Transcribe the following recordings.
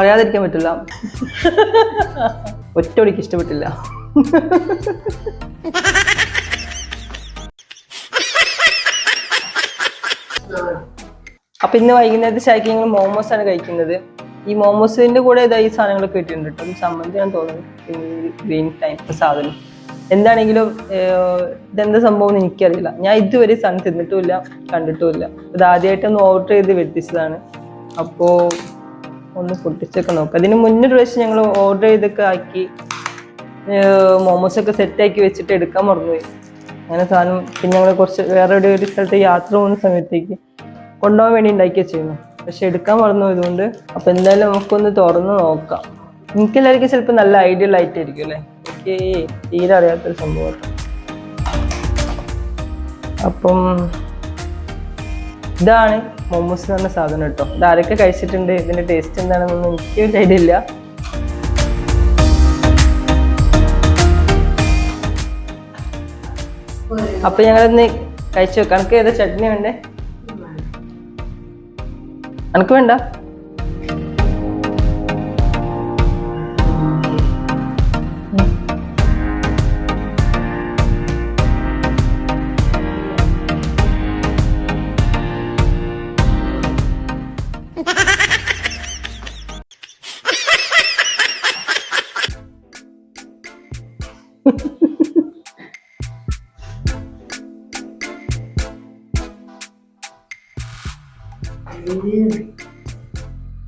പറയാതിരിക്കാൻ പറ്റില്ല. ഒറ്റയൊടിക്ക് ഇഷ്ടപ്പെട്ടില്ല. അപ്പൊ ഇന്ന് വൈകുന്നേരത്തെ ചായക്ക് ഞങ്ങൾ മോമോസ് ആണ് കഴിക്കുന്നത്. ഈ മോമോസിന്റെ കൂടെ ഇതാ ഈ സാധനങ്ങളൊക്കെ കിട്ടിയിട്ടുണ്ട് കേട്ടോ. സംബന്ധിയാണ് തോന്നുന്നത് ഗ്രീൻ ടൈം സാധനം. എന്താണെങ്കിലും ഇതെന്താ സംഭവം എനിക്കറിയില്ല. ഞാൻ ഇതുവരെ സാധനം തിന്നിട്ടുമില്ല കണ്ടിട്ടുമില്ല. ഇത് ആദ്യമായിട്ടൊന്ന് ഓർഡർ ചെയ്ത് വരുത്തിച്ചതാണ് അപ്പോ ഒന്ന് പൊട്ടിച്ചൊക്കെ നോക്കുക അതിന് മുന്നൊരു പ്രാവശ്യം ഞങ്ങൾ ഓർഡർ ചെയ്തൊക്കെ ആക്കി മോമോസ് ഒക്കെ സെറ്റ് ആക്കി വെച്ചിട്ട് എടുക്കാൻ മറന്നുപോയി. അങ്ങനെ സാധനം പിന്നെ ഞങ്ങൾ കുറച്ച് വേറെ ഒരു ഒരു സ്ഥലത്ത് യാത്ര പോകുന്ന സമയത്തേക്ക് കൊണ്ടുപോകാൻ വേണ്ടി ഉണ്ടാക്കിയ ചെയ്യുന്നു. പക്ഷെ എടുക്കാൻ മറന്നു അപ്പം എന്തായാലും നമുക്കൊന്ന് തുറന്ന് നോക്കാം. എനിക്കെല്ലാവർക്കും ചിലപ്പോൾ നല്ല ഐഡിയ ആയിട്ടായിരിക്കും അല്ലേ? എനിക്ക് തീരെ അറിയാത്തൊരു സംഭവം അപ്പം ഇതാണ് മോമോസ് എന്ന് പറഞ്ഞ സാധനം കേട്ടോ. ഇത് ആരൊക്കെ കഴിച്ചിട്ടുണ്ട്? ഇതിന്റെ ടേസ്റ്റ് എന്താണെന്നൊന്നും എനിക്ക് ഒരു ഐഡിയ ഇല്ല. അപ്പൊ ഞങ്ങളിന്ന് കഴിച്ചു വെക്കാം എനിക്ക് ഏതാ ചട്നി വേണ്ടേ? എനിക്ക് വേണ്ട?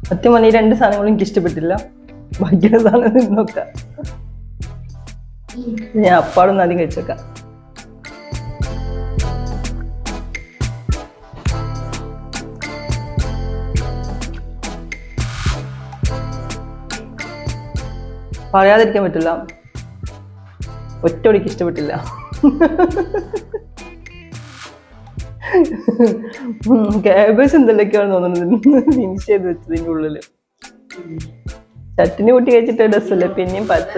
സത്യം പറഞ്ഞ ഈ രണ്ട് സാധനങ്ങളും എനിക്ക് ഇഷ്ടപ്പെട്ടില്ല. ബാക്കിയുള്ള സാധനം നോക്ക നോക്കാം. ഞാൻ അപ്പാടൊന്നും ആദ്യം കഴിച്ചേക്കാം. പറയാതിരിക്കാൻ പറ്റില്ല. ഒറ്റ ഒടിക്ക് ഇഷ്ടപ്പെട്ടില്ല. ക്യാബേജ് എന്തെല്ലാം തോന്നുന്നത്. ഫിനിഷ് ചെയ്ത് വെച്ചതിന്റെ ഉള്ളിൽ. ചട്ടിനി കൂട്ടി കഴിച്ചിട്ട് ഡ്രസ്സല്ലേ പിന്നെയും സ-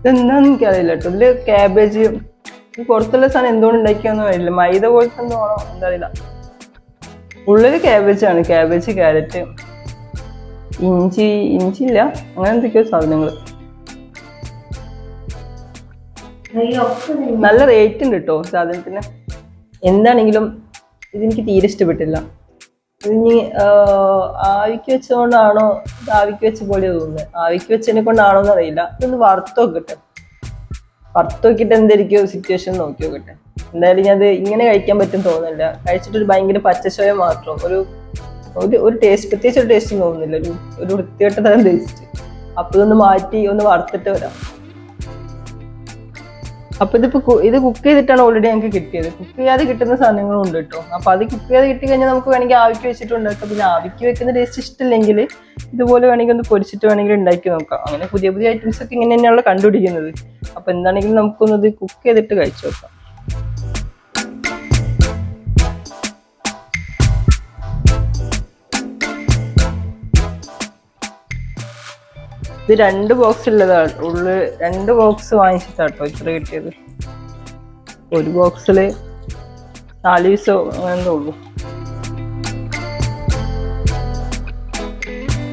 ഇതെന്താന്ന് എനിക്കറിയില്ല കേട്ടോ. ഇതിൽ ക്യാബേജ് പുറത്തുള്ള സാധനം എന്തുകൊണ്ട് ഉണ്ടാക്കിയൊന്നും അറിയില്ല. മൈദ പോലത്തെ എന്തോ എന്താ അറിയില്ല ഉള്ളിൽ ക്യാബേജ് ആണ്. ക്യാബേജ് ക്യാരറ്റ് ഇഞ്ചി ഇഞ്ചി ഇല്ല അങ്ങനെ എന്തൊക്കെയോ സാധനങ്ങൾ നല്ല റേറ്റ് ഉണ്ട് കേട്ടോ സാധനത്തിന്. എന്താണെങ്കിലും ഇതെനിക്ക് തീരെ ഇഷ്ടപ്പെട്ടില്ല. ഇനി ആവിക്ക് വെച്ചുകൊണ്ടാണോ ഇത് ആവിക്ക് വെച്ച പോലെ തോന്നുന്നത് ആവിക്ക് വെച്ചതിനെ കൊണ്ടാണോ എന്ന് അറിയില്ല. ഇതൊന്ന് വറുത്ത് നോക്കട്ടെ. വറുത്ത് നോക്കിയിട്ട് എന്തായിരിക്കും സിറ്റുവേഷൻ നോക്കി നോക്കട്ടെ. എന്തായാലും ഞാൻ ഇങ്ങനെ കഴിക്കാൻ പറ്റും തോന്നുന്നില്ല. കഴിച്ചിട്ട് ഒരു ഭയങ്കര പച്ചശോയം മാത്രം. ഒരു ഒരു ഒരു ടേസ്റ്റ് പ്രത്യേകിച്ച് ഒരു ടേസ്റ്റ് തോന്നുന്നില്ല. ഒരു ഒരു വൃത്തികെട്ട തരം ടേസ്റ്റ് അപ്പൊ ഇതൊന്ന് മാറ്റി ഒന്ന് വറുത്തിട്ട് വരാം. അപ്പൊ ഇതിപ്പോ ഇത് കുക്ക് ചെയ്തിട്ടാണ് ഓൾറെഡി ഞങ്ങൾക്ക് കിട്ടിയത്. കുക്ക് ചെയ്യാതെ കിട്ടുന്ന സാധനങ്ങളും ഉണ്ട് കേട്ടോ. അപ്പൊ അത് കുക്ക് ചെയ്ത് കിട്ടി കഴിഞ്ഞാൽ നമുക്ക് വേണമെങ്കിൽ ആവിക്ക് വെച്ചിട്ട് ഉണ്ടാക്കാം പിന്നെ ആവിക്ക് വെക്കുന്ന ടേസ്റ്റ് ഇഷ്ടമില്ലെങ്കിൽ ഇതുപോലെ വേണമെങ്കിൽ ഒന്ന് പൊരിച്ചിട്ട് വേണമെങ്കിൽ ഉണ്ടാക്കി നോക്കാം. അങ്ങനെ പുതിയ പുതിയ ഐറ്റംസ് ഒക്കെ ഇങ്ങനെ തന്നെയാണല്ലോ കണ്ടുപിടിക്കുന്നത്. അപ്പൊ എന്താണെങ്കിലും നമുക്കൊന്നത് കുക്ക് ചെയ്തിട്ട് കഴിച്ചു നോക്കാം. ഇത് രണ്ട് ബോക്സ് ഉള്ളതാണ്. ഉള്ളിൽ രണ്ട് ബോക്സ് വാങ്ങിച്ചിട്ടാട്ടോ ഇത്ര കിട്ടിയത്. ഒരു ബോക്സിൽ നാല് പീസോ അങ്ങനെ ഉള്ളൂ.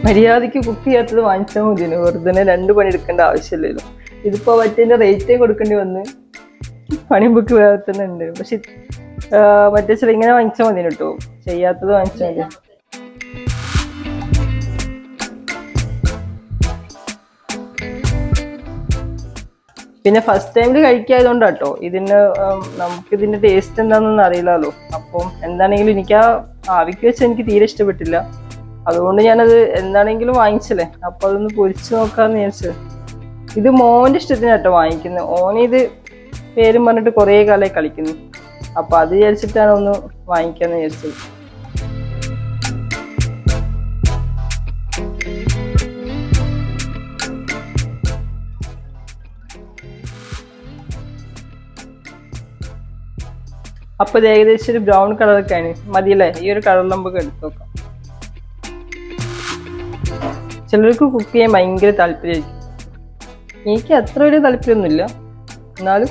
മര്യാദയ്ക്ക് കുക്ക് ചെയ്യാത്തത് വാങ്ങിച്ചാൽ മതിയാണ് വെറുതെ രണ്ട് പണി എടുക്കേണ്ട ആവശ്യമില്ലല്ലോ. ഇതിപ്പോ മറ്റേ റേറ്റേ കൊടുക്കേണ്ടി വന്ന്. പണി ബുക്ക് വേറെ തന്നെ ഉണ്ട്. പക്ഷെ മറ്റേ ചില ഇങ്ങനെ വാങ്ങിച്ചാൽ മതി കേട്ടോ ചെയ്യാത്തത് വാങ്ങിച്ചാൽ മതി. പിന്നെ ഫസ്റ്റ് ടൈമിൽ കഴിക്കായതുകൊണ്ട് കേട്ടോ ഇതിന് നമുക്ക് ഇതിന്റെ ടേസ്റ്റ് എന്താണെന്നൊന്നും അറിയില്ലല്ലോ അപ്പം എന്താണെങ്കിലും എനിക്ക് ആ ആവിക്ക് വെച്ച് എനിക്ക് തീരെ ഇഷ്ടപ്പെട്ടില്ല. അതുകൊണ്ട് ഞാനത് എന്താണെങ്കിലും വാങ്ങിച്ചല്ലേ. അപ്പൊ അതൊന്ന് പൊരിച്ചു നോക്കാന്ന് വിചാരിച്ചത് ഇത് മോന്റെ ഇഷ്ടത്തിന് കേട്ടോ വാങ്ങിക്കുന്നത് ഓനിത് പേരും പറഞ്ഞിട്ട് കുറേ കാലമായി കളിക്കുന്നു. അപ്പൊ അത് വിചാരിച്ചിട്ടാണ് ഒന്ന് വാങ്ങിക്കാന്ന് വിചാരിച്ചത്. അപ്പൊ ഇത് ഏകദേശം ഒരു ബ്രൗൺ കളറൊക്കെയാണ് മതിയല്ലേ? ഈ ഒരു കളർ നമുക്ക് എടുത്തു നോക്കാം. ചിലർക്ക് കുക്ക് ചെയ്യാൻ ഭയങ്കര താല്പര്യമായിരിക്കും. എനിക്ക് അത്ര വലിയ താല്പര്യമൊന്നുമില്ല. എന്നാലും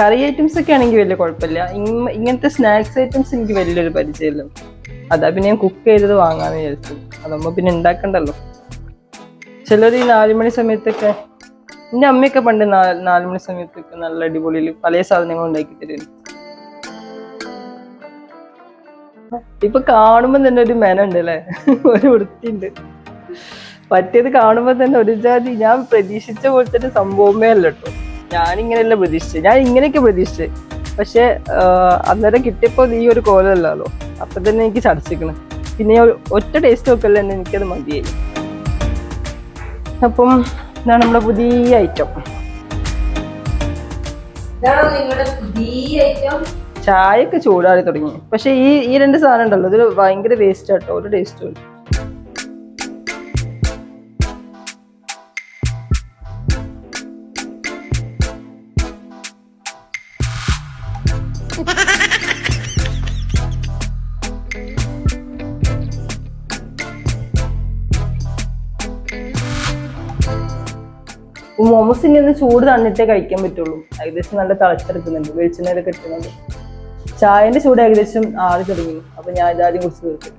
കറി ഐറ്റംസ് ഒക്കെ ആണെങ്കിൽ വലിയ കുഴപ്പമില്ല. ഇങ്ങനത്തെ സ്നാക്സ് ഐറ്റംസ് എനിക്ക് വലിയൊരു പരിചയമില്ല. അതാ പിന്നെ ഞാൻ കുക്ക് ചെയ്തത് വാങ്ങാമെന്ന് വിചാരിച്ചു. അതാകുമ്പോൾ പിന്നെ ഉണ്ടാക്കണ്ടല്ലോ. ചിലർ ഈ നാലുമണി സമയത്തൊക്കെ എന്റെ അമ്മയൊക്കെ പണ്ട് നാല് നാലുമണി സമയത്തൊക്കെ നല്ല അടിപൊളിയിൽ പല സാധനങ്ങളും ഉണ്ടാക്കി തരും ഇപ്പൊ കാണുമ്പോ തന്നെ ഒരു മെനുണ്ട് അല്ലേ? ഒരു വൃത്തിയുണ്ട്. പറ്റിയത് കാണുമ്പോ തന്നെ ഒരു ജാതി. ഞാൻ പ്രതീക്ഷിച്ച പോലത്തെ ഒരു സംഭവമേ അല്ല കേട്ടോ. ഞാനിങ്ങനെയല്ല പ്രതീക്ഷിച്ചത്. ഞാൻ ഇങ്ങനെയൊക്കെ പ്രതീക്ഷിച്ചത്. പക്ഷെ അന്നേരം കിട്ടിയപ്പോ ഈ ഒരു കോലമല്ലല്ലോ അപ്പൊ തന്നെ എനിക്ക് ചടച്ചിക്കണം പിന്നെ ഒറ്റ ടേസ്റ്റ് നോക്കല്ലേ തന്നെ എനിക്കത് മതിയായി. അപ്പം ഇതാണ് നമ്മുടെ പുതിയ ഐറ്റം ചായക്ക് ചൂടാറി തുടങ്ങി. പക്ഷെ ഈ ഈ രണ്ട് സാധനം ഉണ്ടല്ലോ ഇത് ഭയങ്കര വേസ്റ്റ് ആട്ടോ ഒരു ടേസ്റ്റും ഇല്ല. മോമോസ് ഇനി ഒന്ന് ചൂട് തന്നിട്ടേ കഴിക്കാൻ പറ്റുള്ളൂ. ഏകദേശം നല്ല തിളച്ചെടുക്കുന്നുണ്ട് വെളിച്ചെണ്ണയിലൊക്കെ ഇട്ടുന്നത് ചായന്റെ ചൂട് ഏകദേശം ആറി തുടങ്ങി. അപ്പൊ ഞാൻ ഇതാദ്യം കുറിച്ച് തീർക്കും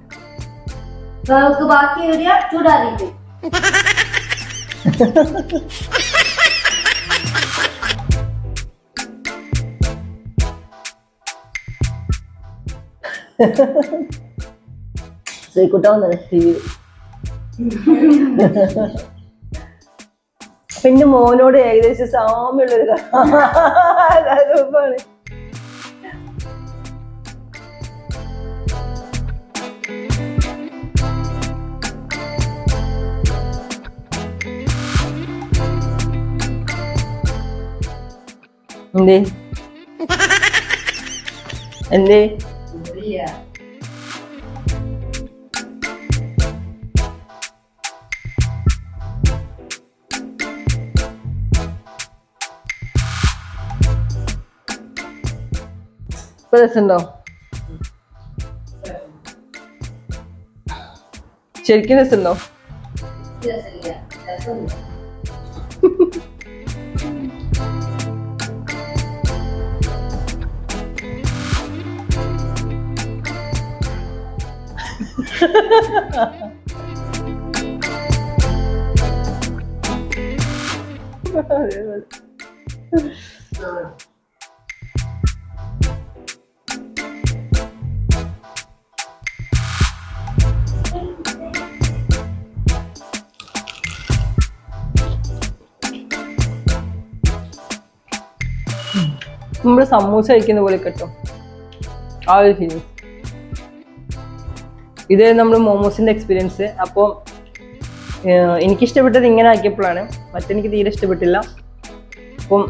നമുക്ക് ബാക്കി ചൂടാറിയിട്ട് ടി വി. പിന്നെ മോനോട് ഏകദേശം സാമ്യമുള്ളൊരു കലാരൂപമാണ് എന്തേ? എന്തേ? ഇല്ല ഇപ്പൊ രസമുണ്ടോ ശരിക്കും രസമുണ്ടോ രസമില്ല രസമില്ല നമ്മൾ സമൂസ കഴിക്കുന്ന പോലെ കിട്ടും. ആ ഒരു ഫീലിംഗ് ഇത് നമ്മൾ മോമോസിന്റെ എക്സ്പീരിയൻസ് അപ്പോൾ എനിക്കിഷ്ടപ്പെട്ടത് ഇങ്ങനെ ആക്കിയപ്പോഴാണ്. മറ്റെനിക്ക് തീരെ ഇഷ്ടപ്പെട്ടില്ല. അപ്പം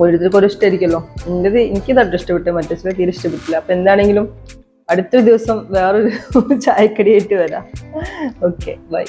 ഓരോരുത്തർക്കും ഓരോ ഇഷ്ടമായിരിക്കുമല്ലോ എന്റെത് തട്ട് ഇഷ്ടപ്പെട്ടു. മറ്റേ ചില തീരെ ഇഷ്ടപ്പെട്ടില്ല. അപ്പം എന്താണെങ്കിലും അടുത്തൊരു ദിവസം വേറൊരു ചായക്കടിയായിട്ട് വരാം. Okay bye.